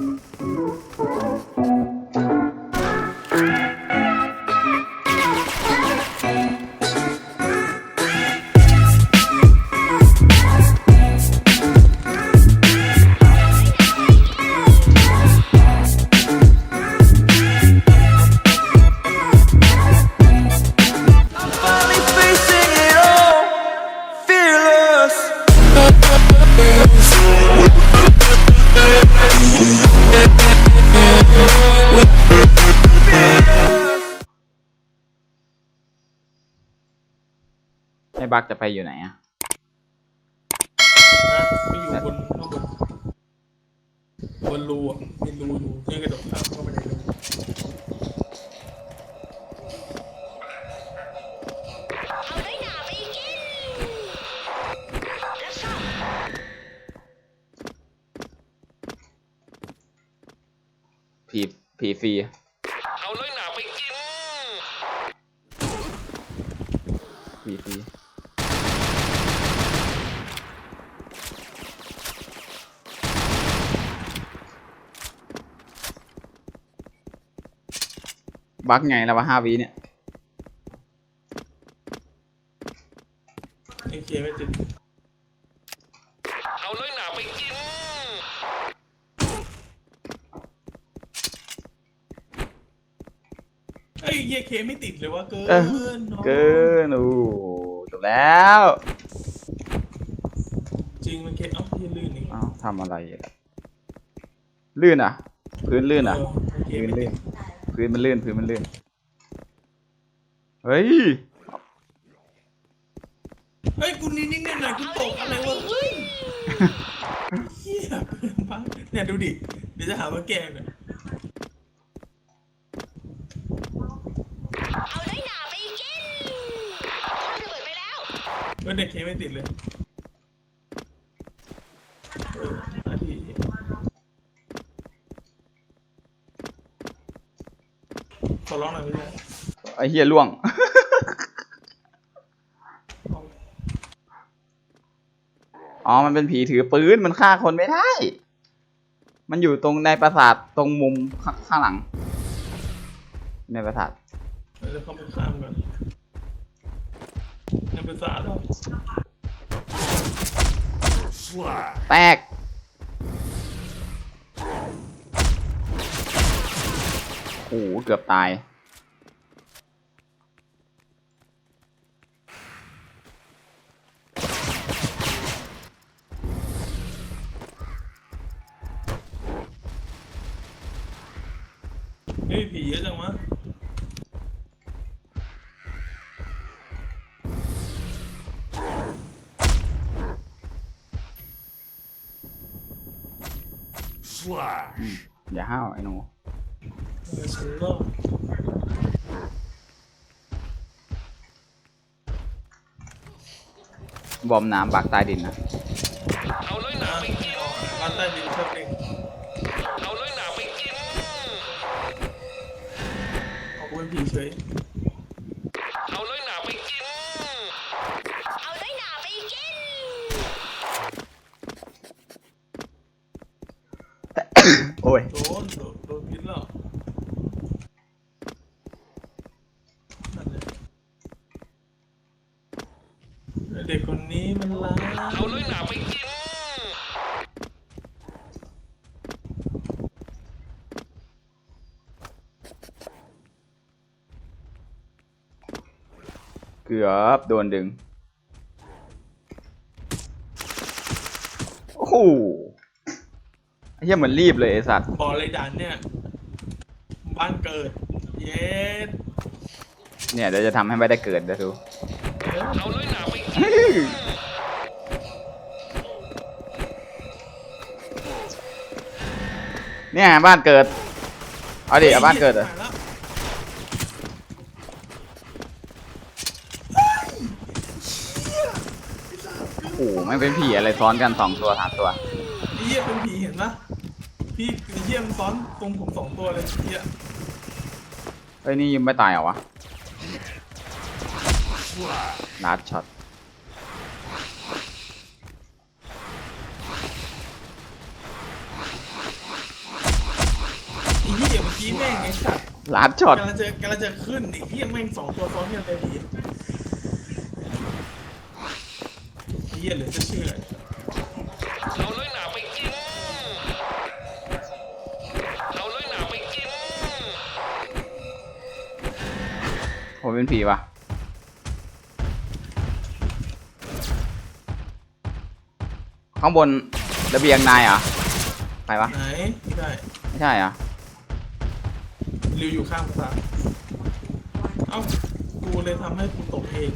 Mm-hmm. ไอ้บักจะไปอยู่ไหนอะนะไม่อยู่บนข้างบนบนรูอะมีรูอยู่ที่กระโดดข้ามเข้าไปในรูเอาได้หนาไปกินรับทราบผีผีฟรีอาเลยหนาไปกิน ผีฟรี บักไงแล้ววะห้าวิเนี่ยไอเคไม่ติดเอาเลยหนาไปกิน ไอ้เหี้ยเคไม่ติดเลยวะเกิเออนเกินโอ้จบแล้วจริงมันเคเอ้าเหี้ยลื่นนี่เอ้าทำอะไรอะลื่นอะ พื้นลื่นอะเมันเคพื้นไม่ติลื่ดน พื้นมันลื่นพื้นมันลื่น เฮ้ย เฮ้ยกูนิ่งๆหน่อยกูตกอะไรวะเฮ้ยเหี้ยเกินไปเนี่ยดูดิ เดี๋ยวจะหาว่าแกเนี่ยเอาได้หนาไปกินพ่นระเบิดไปแล้วเฮ้ยเนี่ยเคไม่ติดเลยเออนาที ขอร้องหน่อยไม่ได้ไอ้เฮียล่วงเอาอ๋อ มันเป็นผีถือปืน มันฆ่าคนไม่ได้ มันอยู่ตรงในปราสาทตรงมุมข้างข้างหลัง ในปราสาทเราจะเข้าไปข้ามกันในภาษาเราแตก หเกือบตาย เฮ้ยผีเยอะจังวะอย่าห้าวไอ้หนู เออฉันรอดบอมน้ำบักใต้ดินนะเอาเลยหนาไปกิน บ้านใต้ดินชอบเล่นเอาเลยหนาไปกินออกเป็นผีเฉยเอาเลยหนาไปกิน เอาได้หนาไปกิน โอ้ยโดนโดนโดนพิษแล้วนั่นแหละเด็กคนนี้มันร้าย เอาเลยหนาไปกิน เกือบโดนดึง โอ้โหไอ้เหี้ยเหมือนรีบเลยไอ้สัตว์ บอกเลยด่านเนี่ย บ้านเกิด เย็ดเนี่ยเดี๋ยวจะทำให้ไม่ได้เกิดเดี๋ยวดูเออเอาเลยหนาไปกินเนี่ยบ้านเกิด เอาดิเอาบ้านเกิดเหรอหายแล้ว โอ้โหไม่งเป็นผีอะไรซ้อนกันสองตัวสามตัวไอ้เหี้ยเป็นผีเห็นปะพี่ไอ้เหี้ยมันซ้อนตรงผมสองตัวเลยไอ้เหี้ยเฮ้ยนี่ยังไม่ตายเหรอวะนัดช็อตกี้แม่งไอ้สัตว์ลาดช็อตกำลังจะกำลังจะขึ้นไอ้เหี้ยแม่งสองตัวซ้อนกันเลยดี เหี้ยเหลือจะเชื่อเอาเลยหนาไปกินเอาเลยหนาไปกิน ผมเป็นผีปะข้างบนระเบียงนายเหรอใครวะ ไหนไม่ได้ไม่ใช่เหรอริวอยู่ข้างภาษาเอ้ากูเลยทำให้กูตกเอง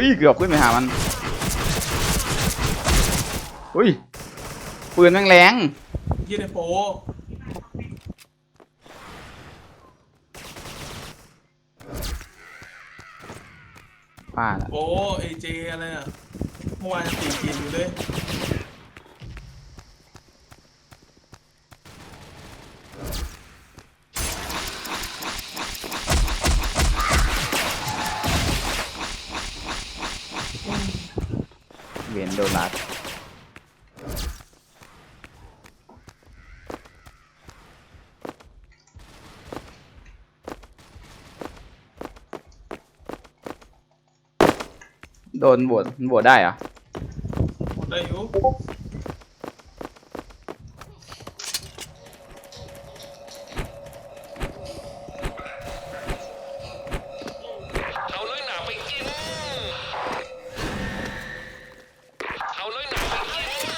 อุ้ยเกือบขึ้นไปหามันอุ้ยปืนแม่งแรงเหี้ยในโปป้าละโอ้เอเจอะไรอะเมื่อวานยังตีกีดอยู่เลย เวียนโดนลัด โดนบวชบวชได้เหรอหมดได้อยู่เอาเลยหนาไปกิน เอาเลยหนาไปกิน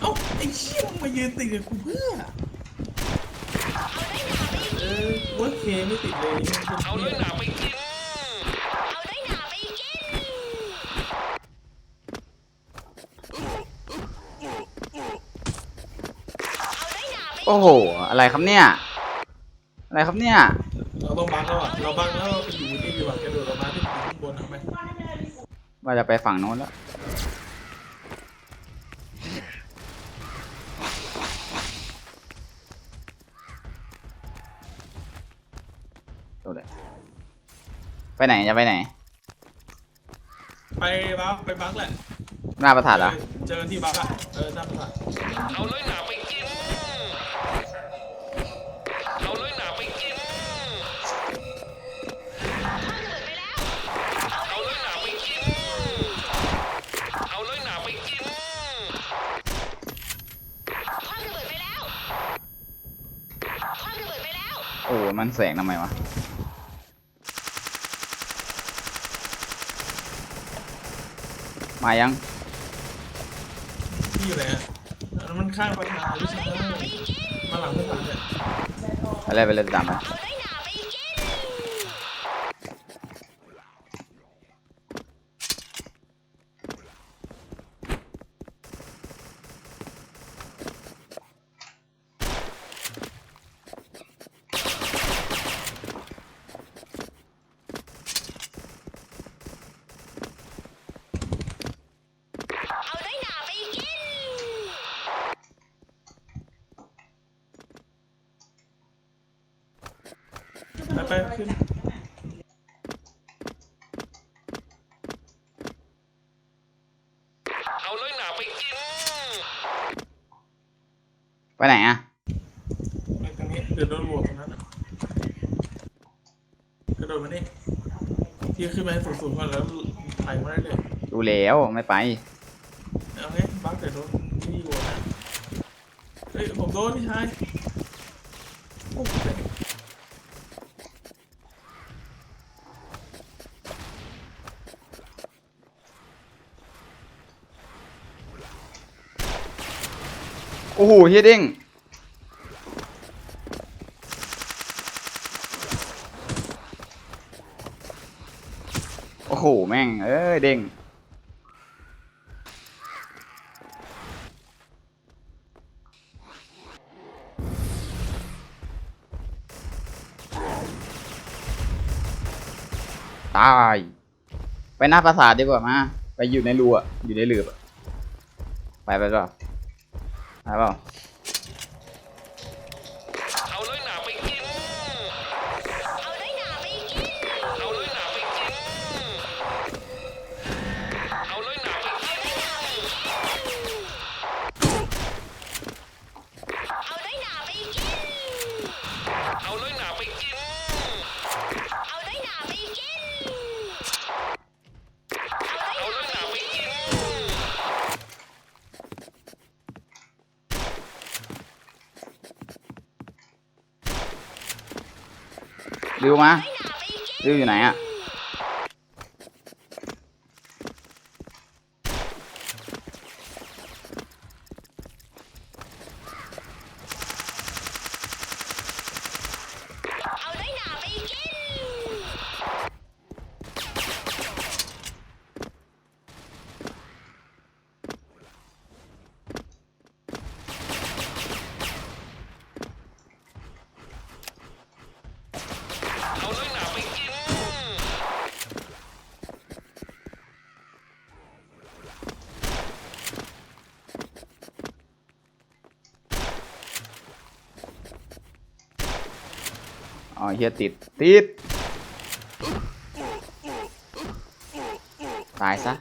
เอ้าไอ้เชี่ยมึงมายืนติดกับกูเพื่อ เออว่าเคไม่ติดเลยนี่มันเอาเลยหนาไปกิน เอาได้หนาไปกินเอาได้หนาไปโอ้โห อะไรครับเนี่ย อะไรครับเนี่ย เราต้องบังแล้วอะเราบังแล้วเราไปอยู่นี่ดีกว่ากระโดดออกมาที่ข้างบนเอาไหมว่าจะไปฝั่งโน้นแล้ว โดดเลย ไปไหนจะไปไหน ไปบังไปบังแหละหน้าประสาทเหรอเจอที่บังอะเออหน้าประสาทเอาเลยหนาไปกิน เอาเลยหนาไปกิน เอาเลยหนาไปกิน เอาเลยหนาไปกินคว้างระเบิดไปแล้วคว้างระเบิดไปแล้วโอ้มันแสงทำไมวะ มายังที่อยู่ไหนอะแล้วมันข้างประธานหรือเอาใช่ได้หนาไปกินมาหลังประธานเนี่ย ไปเลยไปเลยตามไปเอาได้หนาไปกิน เอาได้หนาไปกิน ไปไปขึ้นเอาเลยหนาไปกินไปไหนอะไปทางนี้เดี๋ยวโดนบวกตรงนั้นอะกระโดดมานี่ที่ขึ้นไปให้สูงๆก่อนแล้วไถ่มาได้เลยดูแล้วไม่ไปเอาไงบังแต่โดนที่บวกนะเฮ้ยผมโดนพี่ชาย โอ้โหเฮียเด้งโอ้โหแม่ง เอ้ยเด้งตาย ไปหน้าปราสาทดีกว่ามา ไปอยู่ในรูอะ อยู่ในหลืบไปไปก่อนาไริวมาน้อยหนาไปกิน ริวอยู่ไหนอะ เอาน้อยหนาไปกิน เอาเลยหนาไปกิน อ๋อเฮียติด ติด ตายซะ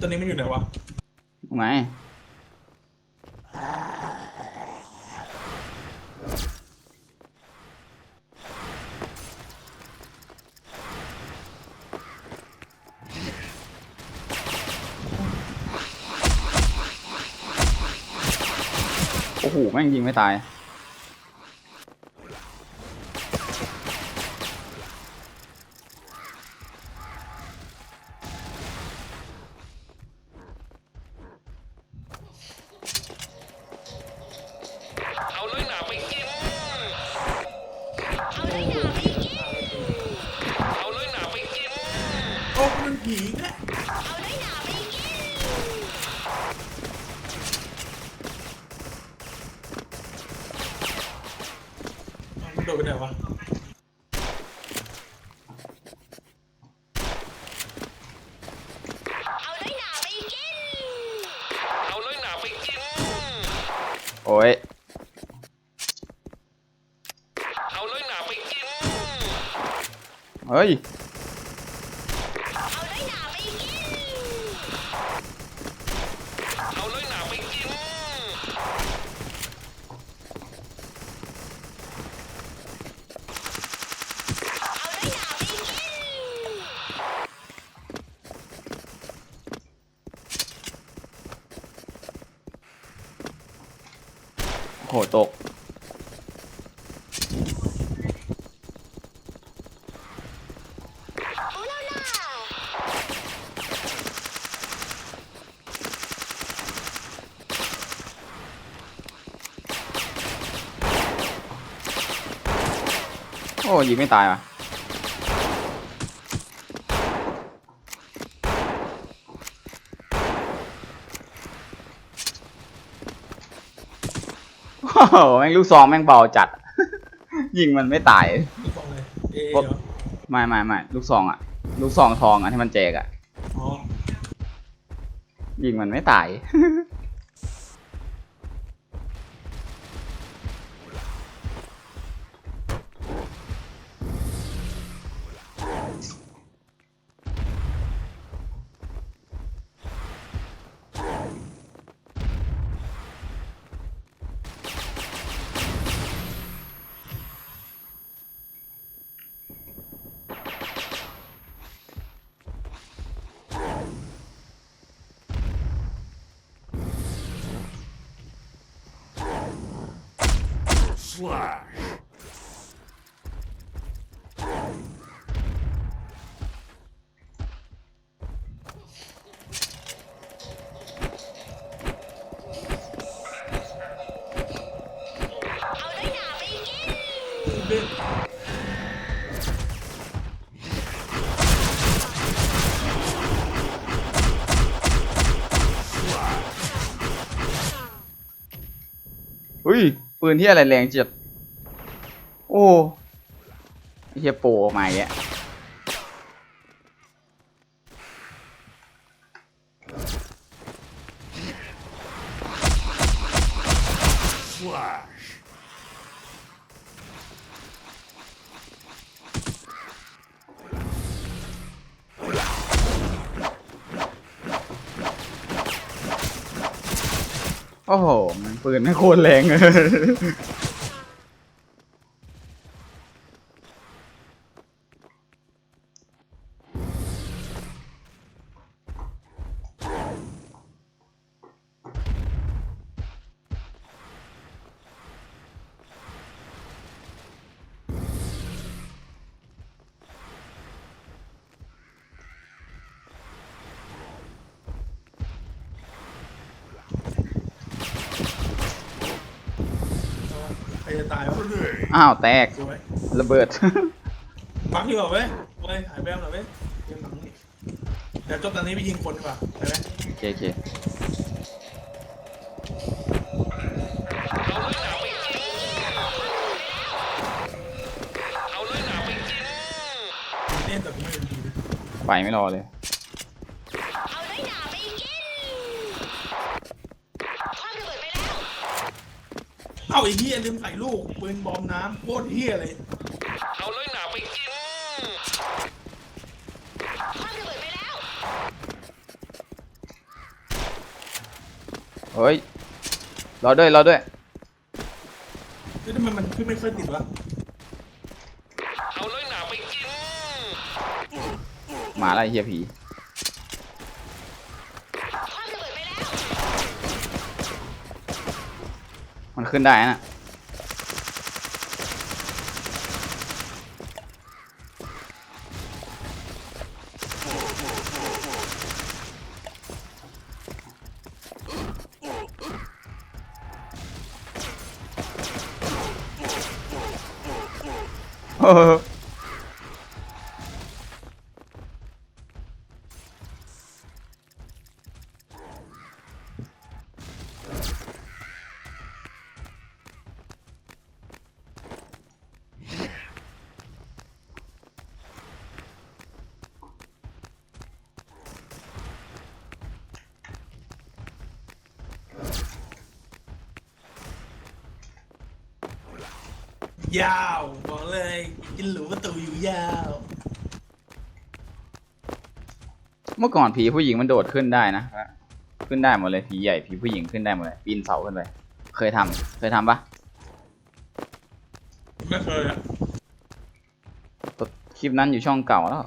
ตัวนี้มันอยู่ไหนวะไงโอ้โหแม่งยิงไม่ตาย ผีแหละ เอาน้อยหนาไปกิน มันโดดไปไหนวะ เอาน้อยหนาไปกิน เอาเลยหนาไปกิน โอ้ย เอาเลยหนาไปกิน เฮ้ย โอ้ยิงไม่ตายว่ะโอ้โหแม่งลูกซองแม่งเบาจัด ยิงมันไม่ตาย ลูกซองเลยเอปุ๊บเหรอไม่ไม่ไม่ลูกซองอะลูกซองทองอะที่มันแจกอะอ๋อ ยิงมันไม่ตาย Slash! ปืนที่อะไรแรงจัดโอ้ไอ้เฮียโปออกมาอีกแล้า โอ้โหมันปืนไม่โคตรแรงเลย ใครจะตายวะอ้าวแตก สวยระเบิดมักอยู่เหรอเว้ยเว้ยหายแวบหน่อยเว้ยเดี๋ยวหนังนี่เดี๋ยวจบตอนนี้ไปยิงคนดีกว่าไปไหมโอเคโอเคเอาเลยหนาไปกินเล่นแต่กูไม่ได้ดีไปไม่รอเลย เอาน้อยหนาไปกินคว้างระเบิดไปแล้ว เอ้าไอ้เหี้ยลืมใส่ลูกปืนบอมน้ำโคตรเหี้ยเลย เอาเลยหนาไปกินคว้างระเบิดไปแล้ว เฮ้ย รอด้วย รอด้วยเฮ้ยทำไมมันขึ้นไม่ค่อยติดวะเอาเลยหนาไปกินมาแล้วไอ้เฮียผี มันขึ้นได้นะโอ้ ยาวบอกเลยกินหรูประตูอยู่ยาว เมื่อก่อนผีผู้หญิงมันโดดขึ้นได้นะ ขึ้นได้หมดเลยผีใหญ่ผีผู้หญิงขึ้นได้หมดเลยปีนเสาขึ้นไปเคยทำเคยทำปะไม่เคยอะคลิปนั้นอยู่ช่องเก่าแล้ว